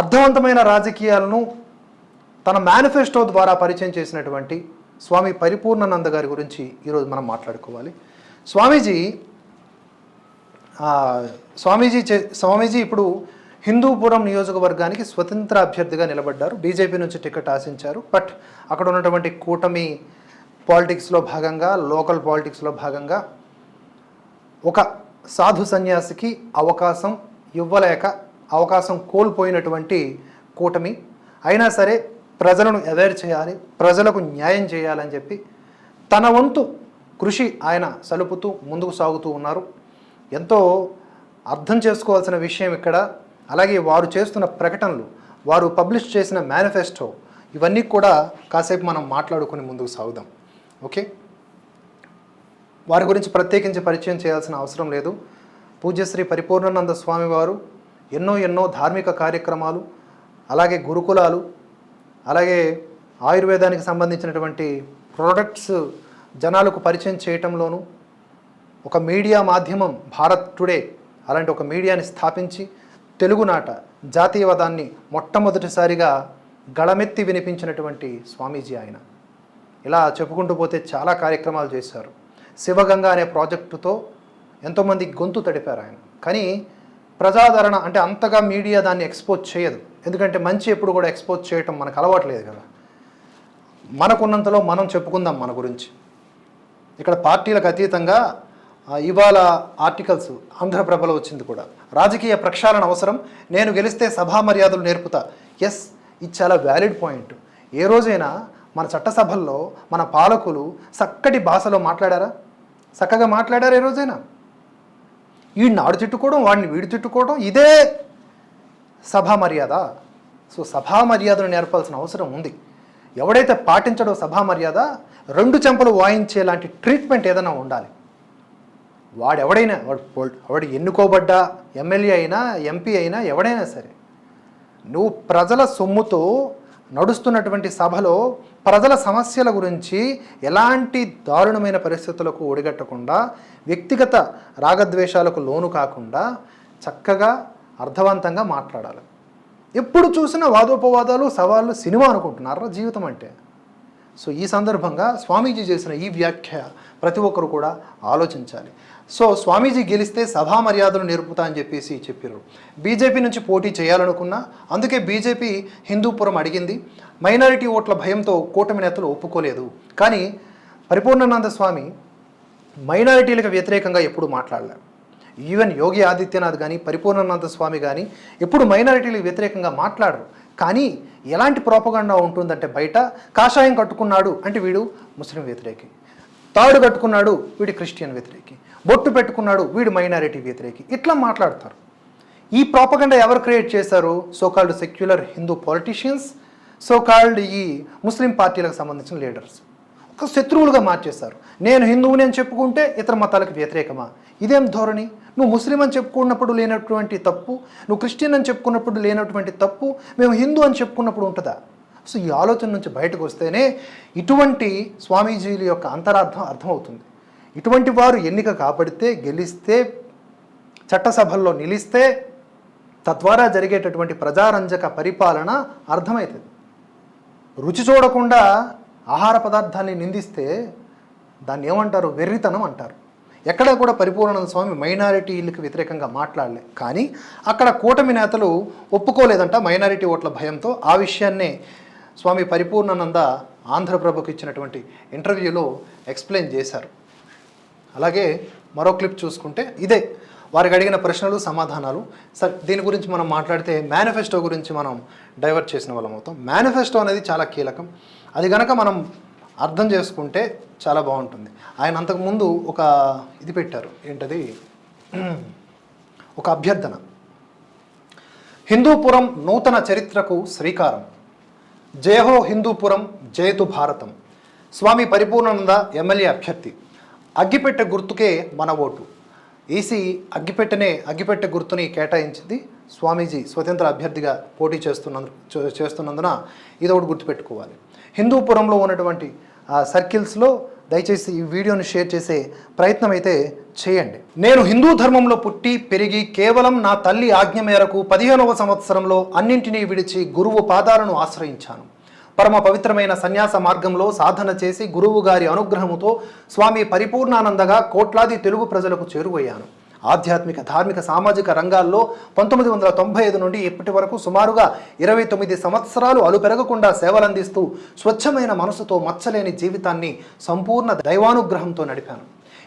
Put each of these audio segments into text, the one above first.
అర్థవంతమైన రాజకీయాలను తన మేనిఫెస్టో ద్వారా పరిచయం చేసినటువంటి స్వామి పరిపూర్ణానంద గారి గురించి ఈరోజు మనం మాట్లాడుకోవాలి. స్వామీజీ స్వామీజీ చే స్వామీజీ ఇప్పుడు హిందూపురం నియోజకవర్గానికి స్వతంత్ర అభ్యర్థిగా నిలబడ్డారు. బీజేపీ నుంచి టికెట్ ఆశించారు. బట్ అక్కడ ఉన్నటువంటి కూటమి పాలిటిక్స్లో భాగంగా లోకల్ పాలిటిక్స్లో భాగంగా ఒక సాధు సన్యాసికి అవకాశం ఇవ్వలేక అవకాశం కోల్పోయినటువంటి కూటమి. అయినా సరే ప్రజలను అవేర్ చేయాలి ప్రజలకు న్యాయం చేయాలని చెప్పి తన వంతు కృషి ఆయన సలుపుతూ ముందుకు సాగుతూ ఉన్నారు. ఎంతో అర్థం చేసుకోవాల్సిన విషయం ఇక్కడ. అలాగే వారు చేస్తున్న ప్రకటనలు వారు పబ్లిష్ చేసిన మేనిఫెస్టో ఇవన్నీ కూడా కాసేపు మనం మాట్లాడుకుని ముందుకు సాగుదాం. ఓకే? వారి గురించి ప్రత్యేకించి పరిచయం చేయాల్సిన అవసరం లేదు. పూజ్యశ్రీ పరిపూర్ణానంద స్వామివారు ఎన్నో ఎన్నో ధార్మిక కార్యక్రమాలు అలాగే గురుకులాలు అలాగే ఆయుర్వేదానికి సంబంధించినటువంటి ప్రోడక్ట్స్ జనాలకు పరిచయం చేయటంలోనూ ఒక మీడియా మాధ్యమం భారత్ టుడే అలాంటి ఒక మీడియాని స్థాపించి తెలుగునాట జాతీయవాదాన్ని మొట్టమొదటిసారిగా గళమెత్తి వినిపించినటువంటి స్వామీజీ ఆయన. ఇలా చెప్పుకుంటూ పోతే చాలా కార్యక్రమాలు చేశారు. శివగంగ అనే ప్రాజెక్టుతో ఎంతోమంది గొంతు తడిపారు ఆయన. కానీ ప్రజాదరణ అంటే అంతగా మీడియా దాన్ని ఎక్స్పోజ్ చేయదు. ఎందుకంటే మంచి ఎప్పుడు కూడా ఎక్స్పోజ్ చేయటం మనకు అలవాట్లేదు కదా. మనకున్నంతలో మనం చెప్పుకుందాం మన గురించి. ఇక్కడ పార్టీలకు అతీతంగా ఇవాళ ఆర్టికల్స్ ఆంధ్రప్రభలో వచ్చింది కూడా. రాజకీయ ప్రక్షాళన అవసరం. నేను గెలిస్తే సభా మర్యాదలు నేర్పుతా. ఎస్ ఇది చాలా వ్యాలిడ్ పాయింట్ ఏ రోజైనా మన చట్టసభల్లో మన పాలకులు చక్కటి భాషలో మాట్లాడారా? చక్కగా మాట్లాడారా ఏ రోజైనా? వీడిని ఆడు తిట్టుకోవడం వాడిని వీడి తిట్టుకోవడం ఇదే సభా మర్యాద. సో సభా మర్యాదను నేర్పాల్సిన అవసరం ఉంది. ఎవడైతే పాటించడో సభా మర్యాద రెండు చెంపలు వాయించే లాంటి ట్రీట్మెంట్ ఏదైనా ఉండాలి. వాడు ఎవడైనా వాడు వాడు ఎన్నుకోబడ్డ ఎమ్మెల్యే అయినా ఎంపీ అయినా ఎవడైనా సరే నువ్వు ప్రజల సొమ్ముతో నడుస్తున్నటువంటి సభలో ప్రజల సమస్యల గురించి ఎలాంటి దారుణమైన పరిస్థితులకు ఒడిగట్టకుండా వ్యక్తిగత రాగద్వేషాలకు లోను కాకుండా చక్కగా అర్థవంతంగా మాట్లాడాలి. ఎప్పుడు చూసినా వాదోపవాదాలు సవాళ్ళు సినిమా అనుకుంటున్నారా జీవితం అంటే? సో ఈ సందర్భంగా స్వామీజీ చేసిన ఈ వ్యాఖ్య ప్రతి ఒక్కరు కూడా ఆలోచించాలి. సో స్వామీజీ గెలిస్తే సభా మర్యాదలు నేర్పుతా అని చెప్పేసి చెప్పారు బీజేపీ నుంచి పోటీ చేయాలనుకున్నా అందుకే బీజేపీ హిందూపురం అడిగింది. మైనారిటీ ఓట్ల భయంతో కూటమి నేతలు ఒప్పుకోలేదు. కానీ పరిపూర్ణానంద స్వామి మైనారిటీలకు వ్యతిరేకంగా ఎప్పుడు మాట్లాడలేదు ఈవెన్ యోగి ఆదిత్యనాథ్ కానీ పరిపూర్ణానంద స్వామి కానీ ఎప్పుడు మైనారిటీలకు వ్యతిరేకంగా మాట్లాడరు. కానీ ఎలాంటి ప్రోపగండా ఉంటుందంటే బయట కాషాయం కట్టుకున్నాడు అంటే వీడు ముస్లిం వ్యతిరేకి. తాడు కట్టుకున్నాడు వీడు క్రిస్టియన్ వ్యతిరేకి. బొట్టు పెట్టుకున్నాడు వీడు మైనారిటీ వ్యతిరేకి. ఇట్లా మాట్లాడతారు. ఈ ప్రాపగండ ఎవరు క్రియేట్ చేశారు? So called secular Hindu politicians so called ఈ ముస్లిం పార్టీలకు సంబంధించిన లీడర్స్ ఒక శత్రువులుగా మార్చేశారు. నేను హిందువుని అని చెప్పుకుంటే ఇతర మతాలకు వ్యతిరేకమా? ఇదేం ధోరణి? నువ్వు ముస్లిం అని చెప్పుకున్నప్పుడు లేనటువంటి తప్పు నువ్వు క్రిస్టియన్ అని చెప్పుకున్నప్పుడు లేనటువంటి తప్పు మేము హిందూ అని చెప్పుకున్నప్పుడు ఉంటుందా? సో ఈ ఆలోచన నుంచి బయటకు వస్తేనే ఇటువంటి స్వామీజీల యొక్క అంతరార్థం అర్థమవుతుంది. ఇటువంటి వారు ఎన్నిక కాబడితే గెలిస్తే చట్టసభల్లో నిలిస్తే తద్వారా జరిగేటటువంటి ప్రజారంజక పరిపాలన అర్థమవుతుంది. రుచి చూడకుండా ఆహార పదార్థాన్ని నిందిస్తే దాన్ని ఏమంటారు? వెర్రితనం అంటారు. ఎక్కడ కూడా పరిపూర్ణ స్వామి మైనారిటీలకు వ్యతిరేకంగా మాట్లాడలే. కానీ అక్కడ కూటమి నేతలు ఒప్పుకోలేదంట మైనారిటీ ఓట్ల భయంతో. ఆ విషయాన్నే స్వామి పరిపూర్ణానంద ఆంధ్రప్రభకు ఇచ్చినటువంటి ఇంటర్వ్యూలో ఎక్స్ప్లెయిన్ చేశారు. అలాగే మరో క్లిప్ చూసుకుంటే ఇదే. వారికి అడిగిన ప్రశ్నలు సమాధానాలు. సరే దీని గురించి మనం మాట్లాడితే మేనిఫెస్టో గురించి మనం డైవర్ట్ చేసిన వాళ్ళం అవుతాం. మేనిఫెస్టో అనేది చాలా కీలకం. అది గనక మనం అర్థం చేసుకుంటే చాలా బాగుంటుంది. ఆయన అంతకుముందు ఒక ఇది పెట్టారు. ఏంటది? ఒక అభ్యర్థన. హిందూపురం నూతన చరిత్రకు శ్రీకారం. జయహో హిందూపురం జయతు భారతం. స్వామి పరిపూర్ణానంద ఎమ్మెల్యే అభ్యర్థి. అగ్గిపెట్టె గుర్తుకే మన ఓటు. ఈసీ అగ్గిపెట్టెనే అగ్గిపెట్టె గుర్తుని కేటాయించింది స్వామీజీ స్వతంత్ర అభ్యర్థిగా పోటీ చేస్తున్నందు చేస్తున్నందున ఇది ఒకటి గుర్తుపెట్టుకోవాలి. హిందూపురంలో ఉన్నటువంటి సర్కిల్స్లో దయచేసి ఈ వీడియోని షేర్ చేసే ప్రయత్నం అయితే చేయండి. నేను హిందూ ధర్మంలో పుట్టి పెరిగి కేవలం నా తల్లి ఆజ్ఞ మేరకు పదిహేనవ సంవత్సరంలో అన్నింటినీ విడిచి గురువు పాదాలను ఆశ్రయించాను. పరమ పవిత్రమైన సన్యాస మార్గంలో సాధన చేసి గురువు గారి అనుగ్రహముతో స్వామి పరిపూర్ణానందగా కోట్లాది తెలుగు ప్రజలకు చేరువయ్యాను. ఆధ్యాత్మిక ధార్మిక సామాజిక రంగాల్లో పంతొమ్మిది వందల తొంభై ఐదు నుండి ఇప్పటి వరకు సుమారుగా ఇరవై తొమ్మిది సంవత్సరాలు అలుపెరగకుండా సేవలందిస్తూ స్వచ్ఛమైన మనసుతో మచ్చలేని జీవితాన్ని సంపూర్ణ దైవానుగ్రహంతో నడిపాను.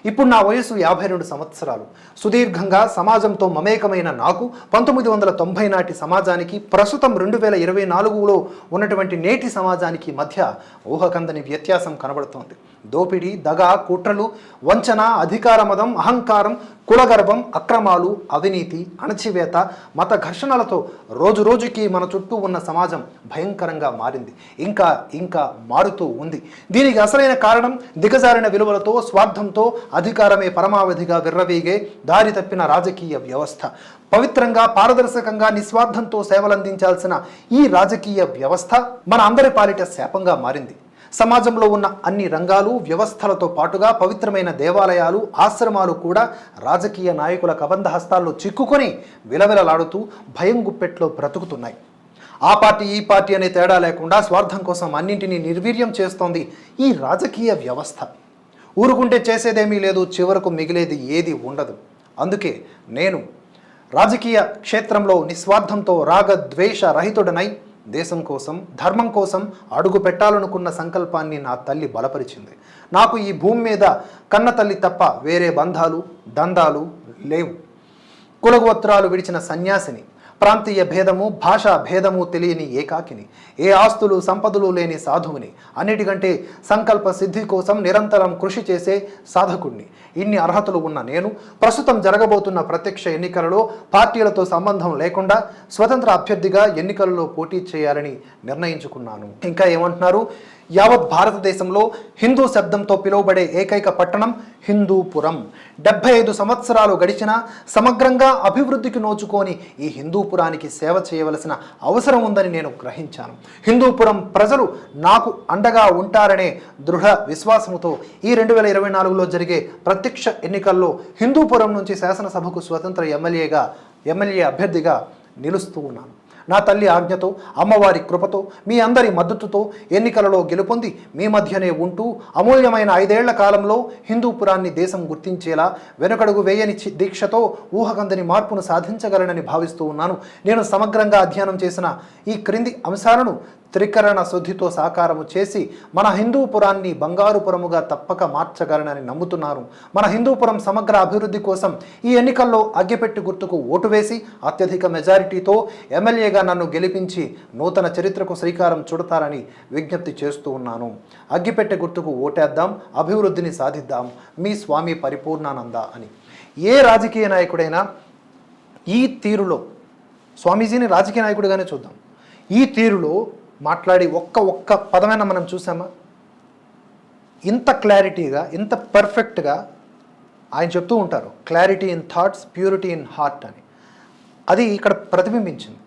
ఇప్పుడు నా వయసు యాభై రెండు సంవత్సరాలు. సుదీర్ఘంగా సమాజంతో మమేకమైన నాకు పంతొమ్మిది వందల తొంభై నాటి సమాజానికి ప్రస్తుతం రెండు వేల ఇరవై నాలుగులో ఉన్నటువంటి నేటి సమాజానికి మధ్య ఊహకందని వ్యత్యాసం కనబడుతోంది. దోపిడీ దగ కుట్రలు వంచన అధికార మదం అహంకారం కులగర్భం అక్రమాలు అవినీతి అణచివేత మత ఘర్షణలతో రోజు రోజుకి మన చుట్టూ ఉన్న సమాజం భయంకరంగా మారింది. ఇంకా ఇంకా మారుతూ ఉంది. దీనికి అసలైన కారణం దిగజారిన విలువలతో స్వార్థంతో అధికారమే పరమావధిగా విర్రవీగే దారి తప్పిన రాజకీయ వ్యవస్థ. పవిత్రంగా పారదర్శకంగా నిస్వార్థంతో సేవలందించాల్సిన ఈ రాజకీయ వ్యవస్థ మన అందరి పాలిట శాపంగా మారింది. సమాజంలో ఉన్న అన్ని రంగాలు వ్యవస్థలతో పాటుగా పవిత్రమైన దేవాలయాలు ఆశ్రమాలు కూడా రాజకీయ నాయకుల కబంధ హస్తాల్లో చిక్కుకొని విలవిలలాడుతూ భయం గుప్పెట్లో బ్రతుకుతున్నాయి. ఆ పార్టీ ఈ పార్టీ అనే తేడా లేకుండా స్వార్థం కోసం అన్నింటినీ నిర్వీర్యం చేస్తోంది ఈ రాజకీయ వ్యవస్థ. ఊరుకుంటే చేసేదేమీ లేదు చివరకు మిగిలేది ఏది ఉండదు. అందుకే నేను రాజకీయ క్షేత్రంలో నిస్వార్థంతో రాగ ద్వేష రహితుడనై దేశం కోసం ధర్మం కోసం అడుగు పెట్టాలనుకున్న సంకల్పాన్ని నా తల్లి బలపరిచింది. నాకు ఈ భూమి మీద కన్న తల్లి తప్ప వేరే బంధాలు దందాలు లేవు. కులగోత్రాలు విడిచిన సన్యాసిని ప్రాంతీయ భేదము భాషా భేదము తెలియని ఏకాకిని ఏ ఆస్తులు సంపదలు లేని సాధువుని అన్నిటికంటే సంకల్ప సిద్ధి కోసం నిరంతరం కృషి చేసే సాధకుణ్ణి. ఇన్ని అర్హతలు ఉన్న నేను ప్రస్తుతం జరగబోతున్న ప్రత్యక్ష ఎన్నికలలో పార్టీలతో సంబంధం లేకుండా స్వతంత్ర అభ్యర్థిగా ఎన్నికలలో పోటీ చేయాలని నిర్ణయించుకున్నాను. ఇంకా ఏమంటున్నారు? యావత్ భారతదేశంలో హిందూ శబ్దంతో పిలువబడే ఏకైక పట్టణం హిందూపురం. డెబ్బై ఐదు సంవత్సరాలు గడిచినా సమగ్రంగా అభివృద్ధికి నోచుకొని ఈ హిందూపురానికి సేవ చేయవలసిన అవసరం ఉందని నేను గ్రహించాను. హిందూపురం ప్రజలు నాకు అండగా ఉంటారనే దృఢ విశ్వాసముతో ఈ రెండు వేల ఇరవై నాలుగులో జరిగే ప్రత్యక్ష ఎన్నికల్లో హిందూపురం నుంచి శాసనసభకు స్వతంత్ర ఎమ్మెల్యేగా ఎమ్మెల్యే అభ్యర్థిగా నిలుస్తూ ఉన్నాను. నా తల్లి ఆజ్ఞతో అమ్మవారి కృపతో మీ అందరి మద్దతుతో ఎన్నికలలో గెలుపొంది మీ మధ్యనే ఉంటూ అమూల్యమైన ఐదేళ్ళ కాలంలో హిందూపురాన్ని దేశం గుర్తించేలా వెనుకడుగు వేయని దీక్షతో ఊహకందని మార్పును సాధించగలనని భావిస్తూ ఉన్నాను. నేను సమగ్రంగా అధ్యయనం చేసిన ఈ క్రింది అంశాలను త్రికరణ శుద్ధితో సాకారము చేసి మన హిందూపురాన్ని బంగారుపురముగా తప్పక మార్చగలనని నమ్ముతున్నారు. మన హిందూపురం సమగ్ర అభివృద్ధి కోసం ఈ ఎన్నికల్లో అగ్గిపెట్టి గుర్తుకు ఓటు వేసి అత్యధిక మెజారిటీతో ఎమ్మెల్యేగా నన్ను గెలిపించి నూతన చరిత్రకు శ్రీకారం చుడతారని విజ్ఞప్తి చేస్తూ ఉన్నాను. అగ్గిపెట్టె గుర్తుకు ఓటేద్దాం అభివృద్ధిని సాధిద్దాం. మీ స్వామి పరిపూర్ణానంద అని. ఏ రాజకీయ నాయకుడైనా ఈ తీరులో స్వామీజీని రాజకీయ నాయకుడిగానే చూద్దాం. ఈ తీరులో మాట్లాడి ఒక్క ఒక్క పదమైనా మనం చూసామా? ఇంత క్లారిటీగా ఇంత పర్ఫెక్ట్గా ఆయన చెప్తూ ఉంటారు clarity in thoughts purity in heart అని. అది ఇక్కడ ప్రతిబింబించింది.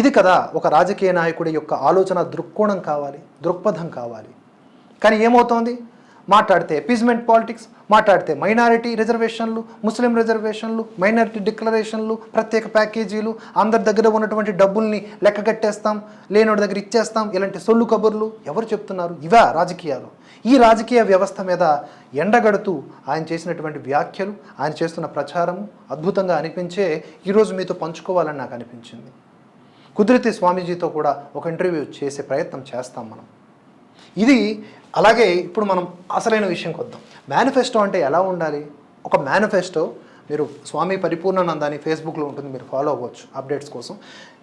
ఇది కదా ఒక రాజకీయ నాయకుడి యొక్క ఆలోచన దృక్కోణం కావాలి దృక్పథం కావాలి. కానీ ఏమవుతోంది? మాట్లాడితే ఎపీజ్మెంట్ పాలిటిక్స్ మాట్లాడితే మైనారిటీ రిజర్వేషన్లు ముస్లిం రిజర్వేషన్లు మైనారిటీ డిక్లరేషన్లు ప్రత్యేక ప్యాకేజీలు అందరి దగ్గర ఉన్నటువంటి డబ్బుల్ని లెక్క కట్టేస్తాం లేనోడి దగ్గర ఇచ్చేస్తాం ఇలాంటి సొల్లు కబుర్లు ఎవరు చెప్తున్నారు? ఇవా రాజకీయాలు. ఈ రాజకీయ వ్యవస్థ మీద ఎండగడుతూ ఆయన చేసినటువంటి వ్యాఖ్యలు ఆయన చేస్తున్న ప్రచారము అద్భుతంగా అనిపించే ఈరోజు మీతో పంచుకోవాలని నాకు అనిపించింది. కుదిరితే స్వామీజీతో కూడా ఒక ఇంటర్వ్యూ చేసే ప్రయత్నం చేస్తాం మనం. ఇది అలాగే ఇప్పుడు మనం అసలైన విషయంకి వద్దాం మేనిఫెస్టో అంటే ఎలా ఉండాలి? ఒక మేనిఫెస్టో మీరు స్వామి పరిపూర్ణానందాన్ని ఫేస్బుక్లో ఉంటుంది మీరు ఫాలో అవ్వచ్చు అప్డేట్స్ కోసం.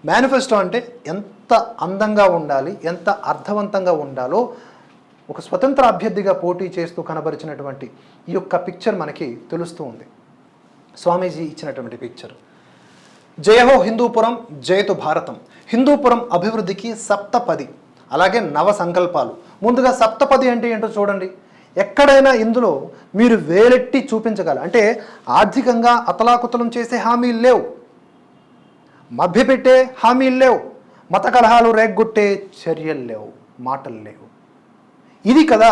మేనిఫెస్టో అంటే ఎంత అందంగా ఉండాలి ఎంత అర్థవంతంగా ఉండాలో ఒక స్వతంత్ర అభ్యర్థిగా పోటీ చేస్తూ కనబరిచినటువంటి ఈ యొక్క పిక్చర్ మనకి తెలుస్తూ ఉంది. స్వామీజీ ఇచ్చినటువంటి పిక్చర్ జయహో హిందూపురం జయతు భారతం. హిందూపురం అభివృద్ధికి సప్తపది అలాగే నవ సంకల్పాలు. ముందుగా సప్తపది అంటే ఏంటో చూడండి. ఎక్కడైనా ఇందులో మీరు వేలెట్టి చూపించగల అంటే ఆర్థికంగా అతలాకుతలం చేసే హామీలు లేవు. మభ్యపెట్టే హామీలు లేవు. మత కలహాలు రేగ్గొట్టే చర్యలు లేవు. మాటలు లేవు. ఇది కదా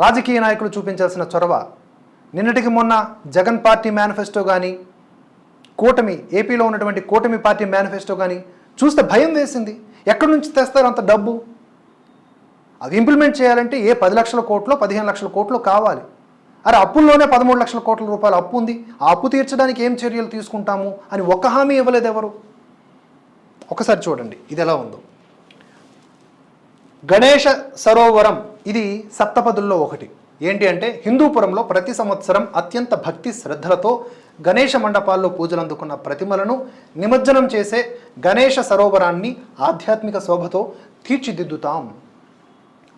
రాజకీయ నాయకులు చూపించాల్సిన చొరవ. నిన్నటికి మొన్న జగన్ పార్టీ మేనిఫెస్టో కానీ కూటమి ఏపీలో ఉన్నటువంటి కూటమి పార్టీ మేనిఫెస్టో కానీ చూస్తే భయం వేసింది. ఎక్కడి నుంచి తెస్తారు అంత డబ్బు? అవి ఇంప్లిమెంట్ చేయాలంటే ఏ పది లక్షల కోట్లో పదిహేను లక్షల కోట్లు కావాలి. అరే అప్పుల్లోనే పదమూడు లక్షల కోట్ల రూపాయల అప్పు ఉంది. ఆ అప్పు తీర్చడానికి ఏం చర్యలు తీసుకుంటాము అని ఒక్క హామీ ఇవ్వలేదు ఎవరు? ఒకసారి చూడండి ఇది ఎలా ఉందో. గణేష సరోవరం ఇది సప్తపదుల్లో ఒకటి. ఏంటి అంటే హిందూపురంలో ప్రతి సంవత్సరం అత్యంత భక్తి శ్రద్ధలతో గణేష మండపాల్లో పూజలు అందుకున్న ప్రతిమలను నిమజ్జనం చేసే గణేష సరోవరాన్ని ఆధ్యాత్మిక శోభతో తీర్చిదిద్దుతాం.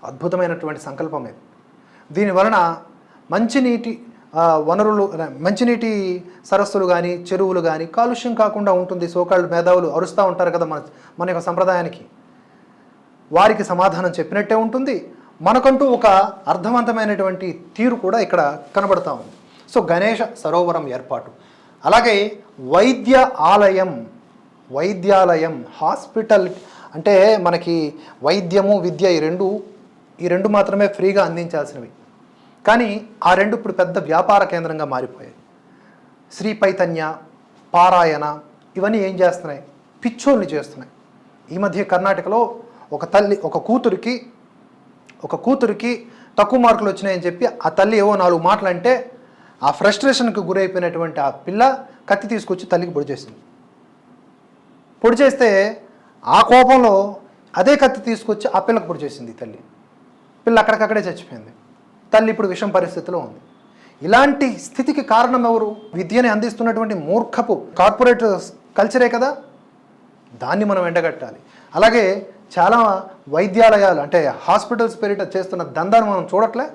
అద్భుతమైనటువంటి సంకల్పం ఇది. దీని వలన మంచినీటి వనరులు మంచినీటి సరస్సులు కానీ చెరువులు కానీ కాలుష్యం కాకుండా ఉంటుంది. సోకాళ్ళు మేధావులు అరుస్తూ ఉంటారు కదా మన మన యొక్క సంప్రదాయానికి. వారికి సమాధానం చెప్పినట్టే ఉంటుంది. మనకంటూ ఒక అర్థవంతమైనటువంటి తీరు కూడా ఇక్కడ కనబడతా ఉంది. సో గణేష సరోవరం ఏర్పాటు. అలాగే వైద్య ఆలయం వైద్యాలయం హాస్పిటల్ అంటే మనకి వైద్యము విద్య ఈ రెండు ఈ రెండు మాత్రమే ఫ్రీగా అందించాల్సినవి. కానీ ఆ రెండు ఇప్పుడు పెద్ద వ్యాపార కేంద్రంగా మారిపోయాయి. శ్రీ పైతన్య పారాయణ ఇవన్నీ ఏం చేస్తున్నాయి? పిచ్చోల్ని చేస్తున్నాయి. ఈ మధ్య కర్ణాటకలో ఒక తల్లి ఒక కూతురికి ఒక కూతురికి తక్కువ మార్కులు వచ్చినాయని చెప్పి ఆ తల్లి ఏవో నాలుగు మాటలు అంటే ఆ ఫ్రస్ట్రేషన్కి గురైపోయినటువంటి ఆ పిల్ల కత్తి తీసుకొచ్చి తల్లికి పొడి చేసింది. పొడి చేస్తే ఆ కోపంలో అదే కత్తి తీసుకొచ్చి ఆ పిల్లకు పొడి చేసింది తల్లి. పిల్ల అక్కడికక్కడే చచ్చిపోయింది. తల్లి ఇప్పుడు విషం పరిస్థితిలో ఉంది. ఇలాంటి స్థితికి కారణం ఎవరు విద్యని అందిస్తున్నటువంటి మూర్ఖపు కార్పొరేట్ కల్చరే కదా? దాన్ని మనం ఎండగట్టాలి. అలాగే చాలా వైద్యాలయాలు అంటే హాస్పిటల్స్ పేరిట చేస్తున్న దందాను మనం చూడట్లే.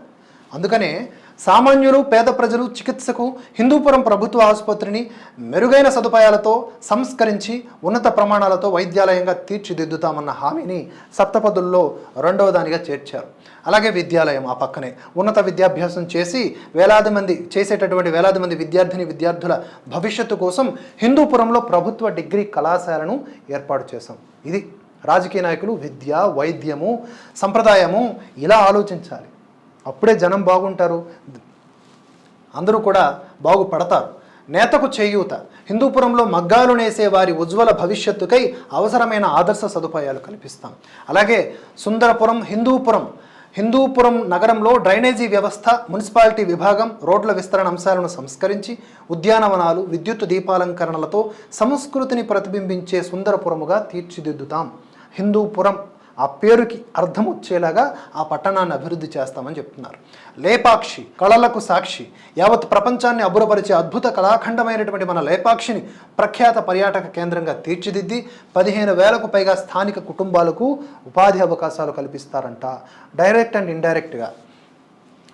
అందుకనే సామాన్యులు పేద ప్రజలు చికిత్సకు హిందూపురం ప్రభుత్వ ఆసుపత్రిని మెరుగైన సదుపాయాలతో సంస్కరించి ఉన్నత ప్రమాణాలతో వైద్యాలయంగా తీర్చిదిద్దుతామన్న హామీని సప్తపదుల్లో రెండవ దానిగా చేర్చారు. అలాగే విద్యాలయం ఆ పక్కనే. ఉన్నత విద్యాభ్యాసం చేసి వేలాది మంది చేసేటటువంటి వేలాది మంది విద్యార్థిని విద్యార్థుల భవిష్యత్తు కోసం హిందూపురంలో ప్రభుత్వ డిగ్రీ కళాశాలను ఏర్పాటు చేశాం. ఇది రాజకీయ నాయకులు విద్య వైద్యము సంప్రదాయము ఇలా ఆలోచించాలి. అప్పుడే జనం బాగుంటారు. అందరూ కూడా బాగుపడతారు. నేతకు చేయూత. హిందూపురంలో మగ్గాలు నేసే వారి ఉజ్వల భవిష్యత్తుకై అవసరమైన ఆదర్శ సదుపాయాలు కల్పిస్తాం. అలాగే సుందరపురం హిందూపురం హిందూపురం నగరంలో డ్రైనేజీ వ్యవస్థ మున్సిపాలిటీ విభాగం రోడ్ల విస్తరణ అంశాలను సంస్కరించి ఉద్యానవనాలు విద్యుత్ దీపాలంకరణలతో సంస్కృతిని ప్రతిబింబించే సుందరపురముగా తీర్చిదిద్దుతాం. హిందూపురం ఆ పేరుకి అర్థం వచ్చేలాగా ఆ పట్టణాన్ని అభివృద్ధి చేస్తామని చెప్తున్నారు. లేపాక్షి కళలకు సాక్షి యావత్ ప్రపంచాన్ని అబ్బురపరిచే అద్భుత కళాఖండమైనటువంటి మన లేపాక్షిని ప్రఖ్యాత పర్యాటక కేంద్రంగా తీర్చిదిద్ది పదిహేను వేలకు పైగా స్థానిక కుటుంబాలకు ఉపాధి అవకాశాలు కల్పిస్తారంట. డైరెక్ట్ అండ్ ఇండైరెక్ట్గా.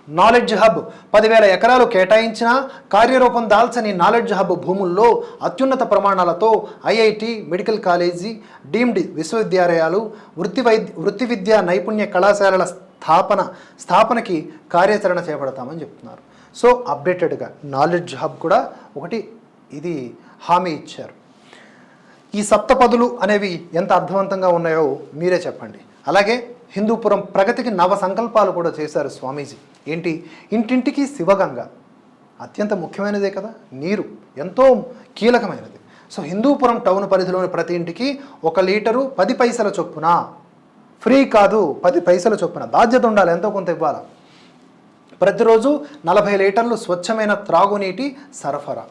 నాలెడ్జ్ హబ్ పదివేల ఎకరాలు కేటాయించిన కార్యరూపం దాల్చని నాలెడ్జ్ హబ్ భూముల్లో అత్యున్నత ప్రమాణాలతో ఐఐటి మెడికల్ కాలేజీ డీమ్డ్ విశ్వవిద్యాలయాలు వృత్తి వైద్య వృత్తి విద్యా నైపుణ్య కళాశాలల స్థాపన స్థాపనకి కార్యాచరణ చేపడతామని చెప్తున్నారు. సో అప్డేటెడ్గా నాలెడ్జ్ హబ్ కూడా ఒకటి ఇది హామీ ఇచ్చారు. ఈ సప్తపదులు అనేవి ఎంత అర్థవంతంగా ఉన్నాయో మీరే చెప్పండి. అలాగే హిందూపురం ప్రగతికి నవ సంకల్పాలు కూడా చేశారు స్వామీజీ. ఏంటి? ఇంటింటికి శివగంగ. అత్యంత ముఖ్యమైనదే కదా నీరు. ఎంతో కీలకమైనది. సో హిందూపురం టౌన్ పరిధిలోని ప్రతి ఇంటికి ఒక లీటరు పది పైసల చొప్పున. ఫ్రీ కాదు పది పైసల చొప్పున. బాధ్యత ఉండాలి ఎంతో కొంత ఇవ్వాలి? ప్రతిరోజు నలభై లీటర్లు స్వచ్ఛమైన త్రాగునీటి సరఫరా.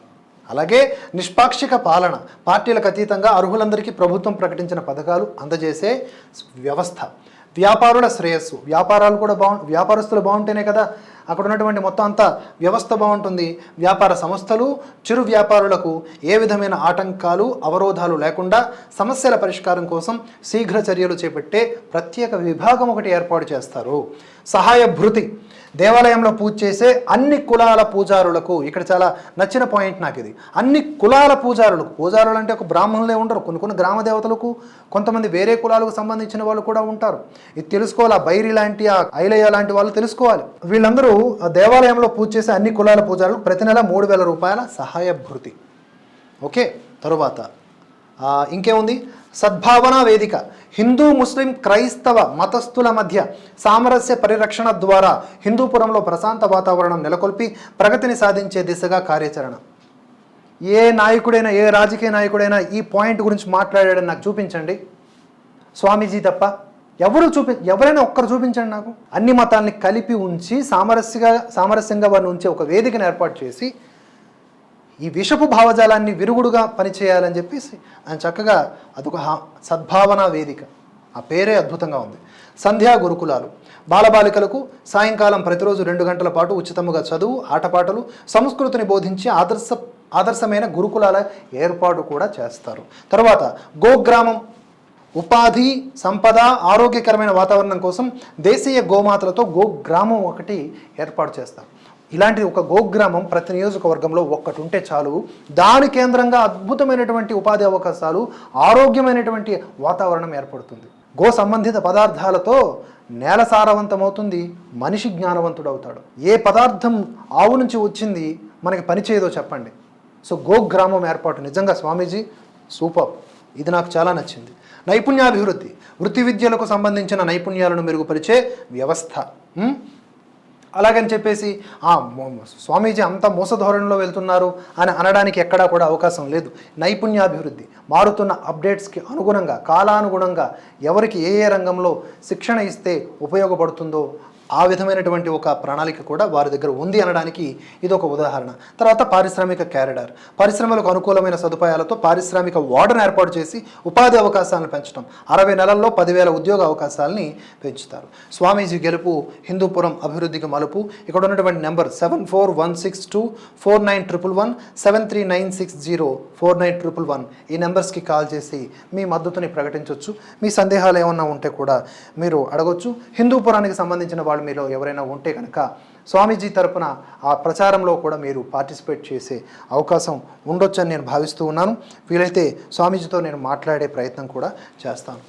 అలాగే నిష్పాక్షిక పాలన. పార్టీలకు అతీతంగా అర్హులందరికీ ప్రభుత్వం ప్రకటించిన పథకాలు అందజేసే వ్యవస్థ. వ్యాపారుల శ్రేయస్సు. వ్యాపారాలు కూడా బాగు వ్యాపారస్తులు బాగుంటేనే కదా అక్కడ ఉన్నటువంటి మొత్తం అంతా వ్యవస్థ బాగుంటుంది. వ్యాపార సంస్థలు చిరు వ్యాపారులకు ఏ విధమైన ఆటంకాలు అవరోధాలు లేకుండా సమస్యల పరిష్కారం కోసం శీఘ్ర చర్యలు చేపట్టే ప్రత్యేక విభాగం ఒకటి ఏర్పాటు చేస్తారు. సహాయ భృతి దేవాలయంలో పూజ చేసే అన్ని కులాల పూజారులకు ఇక్కడ చాలా నచ్చిన పాయింట్ నాకు ఇది. అన్ని కులాల పూజారులకు పూజారులు అంటే ఒక బ్రాహ్మణులే ఉండరు. కొన్ని కొన్ని గ్రామ దేవతలకు కొంతమంది వేరే కులాలకు సంబంధించిన వాళ్ళు కూడా ఉంటారు. ఇది తెలుసుకోవాలి? ఆ బైరి లాంటి ఆ ఐలయ్య లాంటి వాళ్ళు తెలుసుకోవాలి. వీళ్ళందరూ దేవాలయంలో పూజ చేసే అన్ని కులాల పూజారులకు ప్రతి నెల మూడు వేల రూపాయల సహాయ భృతి ఓకే? తరువాత. ఇంకేముంది? సద్భావన వేదిక. హిందూ ముస్లిం క్రైస్తవ మతస్థుల మధ్య సామరస్య పరిరక్షణ ద్వారా హిందూపురంలో ప్రశాంత వాతావరణం నెలకొల్పి ప్రగతిని సాధించే దిశగా కార్యాచరణ. ఏ నాయకుడైనా ఏ రాజకీయ నాయకుడైనా ఈ పాయింట్ గురించి మాట్లాడాడని నాకు చూపించండి. స్వామీజీ తప్ప ఎవరు చూపి ఎవరైనా ఒక్కరు చూపించండి నాకు. అన్ని మతాల్ని కలిపి ఉంచి సామరస్యగా సామరస్యంగా వారిని ఉంచే ఒక వేదికను ఏర్పాటు చేసి ఈ విషపు భావజాలాన్ని విరుగుడుగా పనిచేయాలని చెప్పేసి ఆయన చక్కగా అదొక హా- సద్భావన వేదిక. ఆ పేరే అద్భుతంగా ఉంది. సంధ్యా గురుకులాలు. బాలబాలికలకు సాయంకాలం ప్రతిరోజు రెండు గంటల పాటు ఉచితముగా చదువు ఆటపాటలు సంస్కృతిని బోధించి ఆదర్శ ఆదర్శమైన గురుకులాల ఏర్పాటు కూడా చేస్తారు. తర్వాత గోగ్రామం. ఉపాధి సంపద ఆరోగ్యకరమైన వాతావరణం కోసం దేశీయ గోమాతలతో గోగ్రామం ఒకటి ఏర్పాటు చేస్తారు. ఇలాంటి ఒక గోగ్రామం ప్రతి నియోజకవర్గంలో ఒక్కటి ఉంటే చాలు. దాని కేంద్రంగా అద్భుతమైనటువంటి ఉపాధి అవకాశాలు ఆరోగ్యమైనటువంటి వాతావరణం ఏర్పడుతుంది. గో సంబంధిత పదార్థాలతో నేల సారవంతమవుతుంది. మనిషి జ్ఞానవంతుడు అవుతాడు ఏ పదార్థం ఆవు నుంచి వచ్చింది మనకి పనిచేయదో చెప్పండి. సో గోగ్రామం ఏర్పాటు నిజంగా స్వామీజీ సూపర్. ఇది నాకు చాలా నచ్చింది. నైపుణ్యాభివృద్ధి. వృత్తి విద్యలకు సంబంధించిన నైపుణ్యాలను మెరుగుపరిచే వ్యవస్థ. అలాగని చెప్పేసి ఆ స్వామీజీ అంత మోసధోరణిలో వెళ్తున్నారు అని అనడానికి ఎక్కడా కూడా అవకాశం లేదు. నైపుణ్యాభివృద్ధి మారుతున్న అప్డేట్స్కి అనుగుణంగా కాలానుగుణంగా ఎవరికి ఏ ఏ రంగంలో శిక్షణ ఇస్తే ఉపయోగపడుతుందో ఆ విధమైనటువంటి ఒక ప్రణాళిక కూడా వారి దగ్గర ఉంది అనడానికి ఇది ఒక ఉదాహరణ. తర్వాత పారిశ్రామిక క్యారిడార్. పరిశ్రమలకు అనుకూలమైన సదుపాయాలతో పారిశ్రామిక వార్డును ఏర్పాటు చేసి ఉపాధి అవకాశాలను పెంచడం అరవై నెలల్లో పదివేల ఉద్యోగ అవకాశాలని పెంచుతారు. స్వామీజీ గెలుపు హిందూపురం అభివృద్ధికి మలుపు. ఇక్కడ ఉన్నటువంటి number seven four one six two four nine triple one seven three nine six zero four nine triple one ఈ నెంబర్స్కి కాల్ చేసి మీ మద్దతుని ప్రకటించవచ్చు మీ సందేహాలు ఏమన్నా ఉంటే కూడా మీరు అడగొచ్చు. హిందూపురానికి సంబంధించిన వాళ్ళు మీలో ఎవరైనా ఉంటే కనుక స్వామీజీ తరపున ఆ ప్రచారంలో కూడా మీరు పార్టిసిపేట్ చేసే అవకాశం ఉండొచ్చని నేను భావిస్తూ ఉన్నాను. వీలైతే స్వామీజీతో నేను మాట్లాడే ప్రయత్నం కూడా చేస్తాను.